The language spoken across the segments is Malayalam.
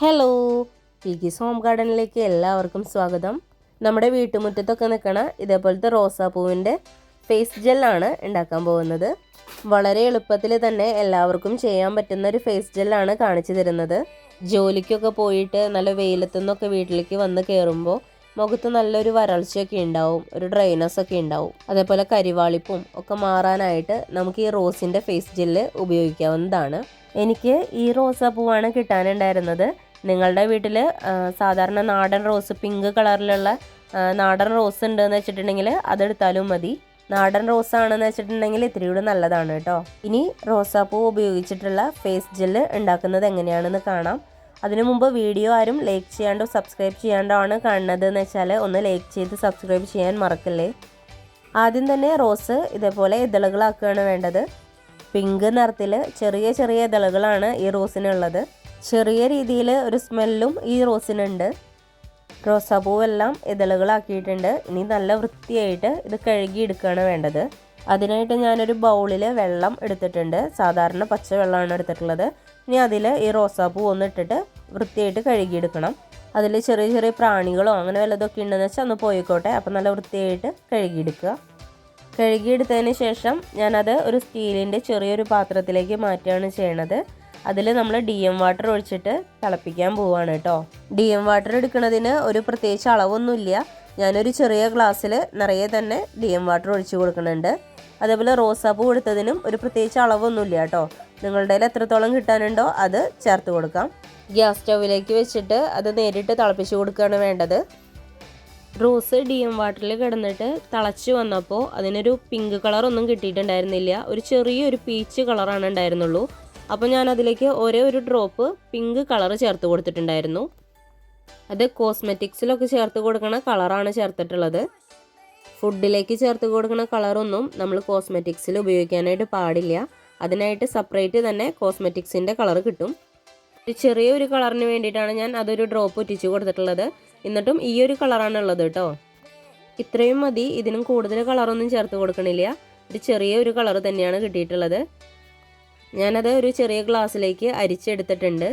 ഹലോ പീക്കീസ് ഹോം ഗാർഡനിലേക്ക് എല്ലാവർക്കും സ്വാഗതം. നമ്മുടെ വീട്ടുമുറ്റത്തൊക്കെ നിൽക്കണ ഇതേപോലത്തെ റോസാപ്പൂവിന്റെ ഫേസ് ജെല്ലാണ് ഉണ്ടാക്കാൻ പോകുന്നത്. വളരെ എളുപ്പത്തിൽ തന്നെ എല്ലാവർക്കും ചെയ്യാൻ പറ്റുന്ന ഒരു ഫേസ് ജെല്ലാണ് കാണിച്ചു തരുന്നത്. ജോലിക്കൊക്കെ പോയിട്ട് നല്ല വെയിലത്തുനിന്നൊക്കെ വീട്ടിലേക്ക് വന്ന് കയറുമ്പോൾ മുഖത്ത് നല്ലൊരു വരൾച്ചയൊക്കെ ഉണ്ടാവും ഒരു ഡ്രൈനസ് ഒക്കെ ഉണ്ടാവും. അതേപോലെ കരിവാളിപ്പും ഒക്കെ മാറാനായിട്ട് നമുക്ക് ഈ റോസിന്റെ ഫേസ് ജെല്ല് ഉപയോഗിക്കാവുന്നതാണ്. എനിക്ക് ഈ റോസാപ്പൂവാണ് കിട്ടാനുണ്ടായിരുന്നത്. നിങ്ങളുടെ വീട്ടിൽ സാധാരണ നാടൻ റോസ് പിങ്ക് കളറിലുള്ള നാടൻ റോസ് ഉണ്ടെന്ന് വെച്ചിട്ടുണ്ടെങ്കിൽ അതെടുത്താലും മതി. നാടൻ റോസ് ആണെന്ന് വെച്ചിട്ടുണ്ടെങ്കിൽ ഇത്തിരി കൂടെ നല്ലതാണ് കേട്ടോ. ഇനി റോസാപ്പൂ ഉപയോഗിച്ചിട്ടുള്ള ഫേസ് ജെല്ല് ഉണ്ടാക്കുന്നത് എങ്ങനെയാണെന്ന് കാണാം. അതിനു മുമ്പ് വീഡിയോ ആരും ലൈക്ക് ചെയ്യാണ്ടോ സബ്സ്ക്രൈബ് ചെയ്യാണ്ടോ ആണ് കാണുന്നത് എന്ന് വെച്ചാൽ ഒന്ന് ലൈക്ക് ചെയ്ത് സബ്സ്ക്രൈബ് ചെയ്യാൻ മറക്കല്ലേ. ആദ്യം തന്നെ റോസ് ഇതേപോലെ ഇതളുകളാക്കുകയാണ് വേണ്ടത്. പിങ്ക് നിറത്തിൽ ചെറിയ ചെറിയ ഇതളുകളാണ് ഈ റോസിനുള്ളത്. ചെറിയ രീതിയിൽ ഒരു സ്മെല്ലും ഈ റോസിനുണ്ട്. റോസാപ്പൂവെല്ലാം ഇതളുകളാക്കിയിട്ടുണ്ട്. ഇനി നല്ല വൃത്തിയായിട്ട് ഇത് കഴുകി എടുക്കുകയാണ് വേണ്ടത്. അതിനായിട്ട് ഞാനൊരു ബൗളിൽ വെള്ളം എടുത്തിട്ടുണ്ട്. സാധാരണ പച്ച വെള്ളമാണ് എടുത്തിട്ടുള്ളത്. ഇനി അതിൽ ഈ റോസാപ്പൂ ഒന്നിട്ടിട്ട് വൃത്തിയായിട്ട് കഴുകിയെടുക്കണം. അതിൽ ചെറിയ ചെറിയ പ്രാണികളോ അങ്ങനെ വല്ലതൊക്കെ ഉണ്ടെന്ന് വെച്ചാൽ ഒന്ന് പോയിക്കോട്ടെ. അപ്പം നല്ല വൃത്തിയായിട്ട് കഴുകിയെടുക്കുക. കഴുകിയെടുത്തതിന് ശേഷം ഞാനത് ഒരു സ്റ്റീലിന്റെ ചെറിയൊരു പാത്രത്തിലേക്ക് മാറ്റുകയാണ് ചെയ്യണത്. അതിൽ നമ്മൾ ഡി എം വാട്ടർ ഒഴിച്ചിട്ട് തിളപ്പിക്കാൻ പോവാണ് കേട്ടോ. ഡി എം വാട്ടർ എടുക്കുന്നതിന് ഒരു പ്രത്യേകിച്ച് അളവൊന്നുമില്ല. ഞാനൊരു ചെറിയ ഗ്ലാസ്സിൽ നിറയെ തന്നെ ഡി എം വാട്ടർ ഒഴിച്ചു കൊടുക്കുന്നുണ്ട്. അതേപോലെ റോസാപ്പൂ എടുത്തതിനും ഒരു പ്രത്യേകിച്ച് അളവൊന്നുമില്ല കേട്ടോ. നിങ്ങളുടെ കയ്യിൽ എത്രത്തോളം കിട്ടാനുണ്ടോ അത് ചേർത്ത് കൊടുക്കാം. ഗ്യാസ് സ്റ്റൗവിലേക്ക് വെച്ചിട്ട് അത് നേരിട്ട് തിളപ്പിച്ച് കൊടുക്കുകയാണ് വേണ്ടത്. റോസ് ഡി എം വാട്ടറിൽ കിടന്നിട്ട് തിളച്ച് വന്നപ്പോൾ അതിനൊരു പിങ്ക് കളറൊന്നും കിട്ടിയിട്ടുണ്ടായിരുന്നില്ല. ഒരു ചെറിയൊരു പീച്ച് കളറാണ് ഉണ്ടായിരുന്നുള്ളൂ. അപ്പോൾ ഞാൻ അതിലേക്ക് ഒരേ ഒരു ഡ്രോപ്പ് പിങ്ക് കളർ ചേർത്ത് കൊടുത്തിട്ടുണ്ടായിരുന്നു. അത് കോസ്മെറ്റിക്സിലൊക്കെ ചേർത്ത് കൊടുക്കുന്ന കളറാണ് ചേർത്തിട്ടുള്ളത്. ഫുഡിലേക്ക് ചേർത്ത് കൊടുക്കുന്ന കളറൊന്നും നമ്മൾ കോസ്മെറ്റിക്സിൽ ഉപയോഗിക്കാനായിട്ട് പാടില്ല. അതിനായിട്ട് സെപ്പറേറ്റ് തന്നെ കോസ്മെറ്റിക്സിന്റെ കളർ കിട്ടും. ഒരു ചെറിയൊരു കളറിന് വേണ്ടിയിട്ടാണ് ഞാൻ അതൊരു ഡ്രോപ്പ് ഒറ്റിച്ച് കൊടുത്തിട്ടുള്ളത്. എന്നിട്ടും ഈ ഒരു കളറാണ് ഉള്ളത് കേട്ടോ. ഇത്രയും മതി ഇതിനും കൂടുതൽ കളറൊന്നും ചേർത്ത് കൊടുക്കണില്ല. ഒരു ചെറിയ ഒരു കളർ തന്നെയാണ് കിട്ടിയിട്ടുള്ളത്. ഞാനത് ഒരു ചെറിയ ഗ്ലാസ്സിലേക്ക് അരിച്ചെടുത്തിട്ടുണ്ട്.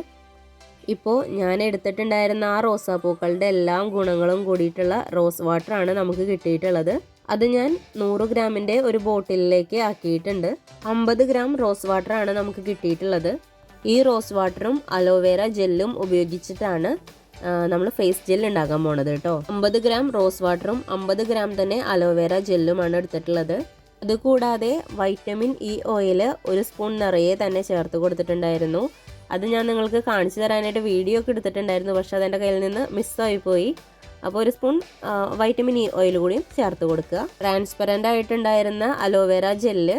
ഇപ്പോൾ ഞാൻ എടുത്തിട്ടുണ്ടായിരുന്ന ആ റോസാപ്പൂക്കളുടെ എല്ലാ ഗുണങ്ങളും കൂടിയിട്ടുള്ള റോസ് വാട്ടറാണ് നമുക്ക് കിട്ടിയിട്ടുള്ളത്. അത് ഞാൻ നൂറ് ഗ്രാമിന്റെ ഒരു ബോട്ടിലിലേക്ക് ആക്കിയിട്ടുണ്ട്. അമ്പത് ഗ്രാം റോസ് വാട്ടറാണ് നമുക്ക് കിട്ടിയിട്ടുള്ളത്. ഈ റോസ് വാട്ടറും അലോവേര ജെല്ലും ഉപയോഗിച്ചിട്ടാണ് നമ്മൾ ഫേസ് ജെൽ ഉണ്ടാക്കാൻ പോണത് കേട്ടോ. അമ്പത് ഗ്രാം റോസ് വാട്ടറും അമ്പത് ഗ്രാം തന്നെ അലോവേര ജെല്ലുമാണ് എടുത്തിട്ടുള്ളത്. അതുകൂടാതെ വൈറ്റമിൻ ഇ ഓയിൽ ഒരു സ്പൂൺ നിറയെ തന്നെ ചേർത്ത് കൊടുത്തിട്ടുണ്ടായിരുന്നു. അത് ഞാൻ നിങ്ങൾക്ക് കാണിച്ചു തരാനായിട്ട് വീഡിയോ ഒക്കെ എടുത്തിട്ടുണ്ടായിരുന്നു പക്ഷേ അതെന്റെ കയ്യിൽ നിന്ന് മിസ്സായി പോയി. അപ്പോൾ ഒരു സ്പൂൺ വൈറ്റമിൻ ഇ ഓയിൽ കൂടിയും ചേർത്ത് കൊടുക്കുക. ട്രാൻസ്പെറന്റ് ആയിട്ടുണ്ടായിരുന്ന അലോവേര ജെല്ല്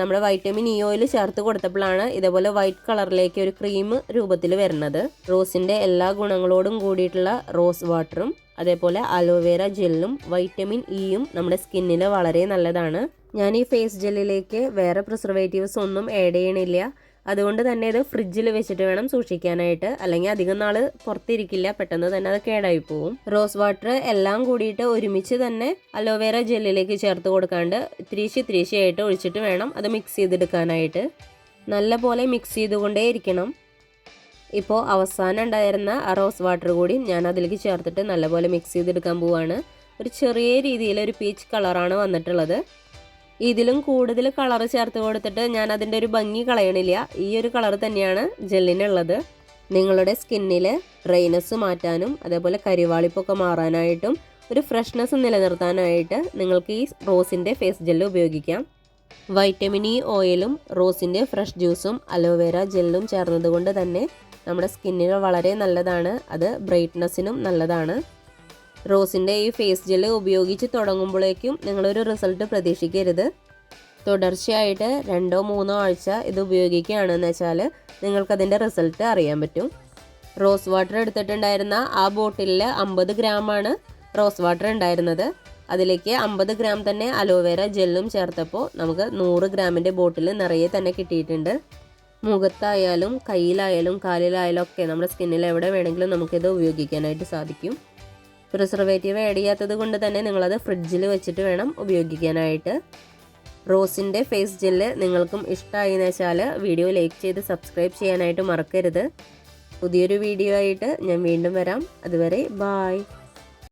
നമ്മുടെ വൈറ്റമിൻ ഇ ഓയിൽ ചേർത്ത് കൊടുത്തപ്പോഴാണ് ഇതേപോലെ വൈറ്റ് കളറിലേക്ക് ഒരു ക്രീം രൂപത്തിൽ വരുന്നത്. റോസിന്റെ എല്ലാ ഗുണങ്ങളോടും കൂടിയിട്ടുള്ള റോസ് വാട്ടറും അതേപോലെ അലോവേര ജെല്ലും വൈറ്റമിൻ ഇയും നമ്മുടെ സ്കിന്നിന് വളരെ നല്ലതാണ്. ഞാൻ ഈ ഫേസ് ജെല്ലിലേക്ക് വേറെ പ്രിസർവേറ്റീവ്സ് ഒന്നും ആഡ് ചെയ്യണില്ല. അതുകൊണ്ട് തന്നെ ഇത് ഫ്രിഡ്ജിൽ വെച്ചിട്ട് വേണം സൂക്ഷിക്കാനായിട്ട്. അല്ലെങ്കിൽ അധികം നാൾ പുറത്തിരിക്കില്ല പെട്ടെന്ന് തന്നെ അത് കേടായി പോവും. റോസ് വാട്ടർ എല്ലാം കൂടിയിട്ട് ഒരുമിച്ച് തന്നെ അലോവേറ ജെല്ലിലേക്ക് ചേർത്ത് കൊടുക്കാണ്ട് ഇത്തിരീശി ആയിട്ട് ഒഴിച്ചിട്ട് വേണം അത് മിക്സ് ചെയ്തെടുക്കാനായിട്ട്. നല്ല പോലെ മിക്സ് ചെയ്തുകൊണ്ടേ ഇരിക്കണം. ഇപ്പോൾ അവസാനം ഉണ്ടായിരുന്ന ആ റോസ് വാട്ടർ കൂടി ഞാൻ അതിലേക്ക് ചേർത്തിട്ട് നല്ലപോലെ മിക്സ് ചെയ്തെടുക്കാൻ പോവാണ്. ഒരു ചെറിയ രീതിയിൽ ഒരു പീച്ച് കളറാണ് വന്നിട്ടുള്ളത്. ഇതിലും കൂടുതൽ കളർ ചേർത്ത് കൊടുത്തിട്ട് ഞാൻ അതിന്റെ ഒരു ഭംഗി കളയണില്ല. ഈ ഒരു കളർ തന്നെയാണ് ജെല്ലിനുള്ളത്. നിങ്ങളുടെ സ്കിന്നിൽ ഡ്രൈനസ് മാറ്റാനും അതേപോലെ കരിവാളിപ്പൊക്കെ മാറാനായിട്ടും ഒരു ഫ്രഷ്നെസ് നിലനിർത്താനായിട്ട് നിങ്ങൾക്ക് ഈ റോസിന്റെ ഫേസ് ജെൽ ഉപയോഗിക്കാം. വൈറ്റമിൻ ഇ ഓയിലും റോസിന്റെ ഫ്രഷ് ജ്യൂസും അലോവേര ജെല്ലും ചേർന്നതുകൊണ്ട് തന്നെ നമ്മുടെ സ്കിന്നിന് വളരെ നല്ലതാണ്. അത് ബ്രൈറ്റ്നസ്സിനും നല്ലതാണ്. റോസിന്റെ ഈ ഫേസ് ജെൽ ഉപയോഗിച്ച് തുടങ്ങുമ്പോഴേക്കും നിങ്ങളൊരു റിസൾട്ട് പ്രതീക്ഷിക്കരുത്. തുടർച്ചയായിട്ട് രണ്ടോ മൂന്നോ ആഴ്ച ഇത് ഉപയോഗിക്കുകയാണെന്ന് വെച്ചാൽ നിങ്ങൾക്കതിന്റെ റിസൾട്ട് അറിയാൻ പറ്റും. റോസ് വാട്ടർ എടുത്തിട്ടുണ്ടായിരുന്ന ആ ബോട്ടിലിൽ അമ്പത് ഗ്രാമാണ് റോസ് വാട്ടർ ഉണ്ടായിരുന്നത്. അതിലേക്ക് അമ്പത് ഗ്രാം തന്നെ അലോവേര ജെല്ലും ചേർത്തപ്പോൾ നമുക്ക് നൂറ് ഗ്രാമിന്റെ ബോട്ടിൽ നിറയെ തന്നെ കിട്ടിയിട്ടുണ്ട്. മുഖത്തായാലും കയ്യിലായാലും കാലിലായാലും ഒക്കെ നമ്മുടെ സ്കിന്നിൽ എവിടെ വേണമെങ്കിലും നമുക്കിത് ഉപയോഗിക്കാനായിട്ട് സാധിക്കും. പ്രിസർവേറ്റീവ് ആഡ് ചെയ്യാത്തത് കൊണ്ട് തന്നെ നിങ്ങളത് ഫ്രിഡ്ജിൽ വെച്ചിട്ട് വേണം ഉപയോഗിക്കാനായിട്ട്. റോസിന്റെ ഫേസ് ജെല്ല് നിങ്ങൾക്കും ഇഷ്ടമായി എന്ന് വെച്ചാൽ വീഡിയോ ലൈക്ക് ചെയ്ത് സബ്സ്ക്രൈബ് ചെയ്യാനായിട്ട് മറക്കരുത്. പുതിയൊരു വീഡിയോ ആയിട്ട് ഞാൻ വീണ്ടും വരാം. അതുവരെ ബായ്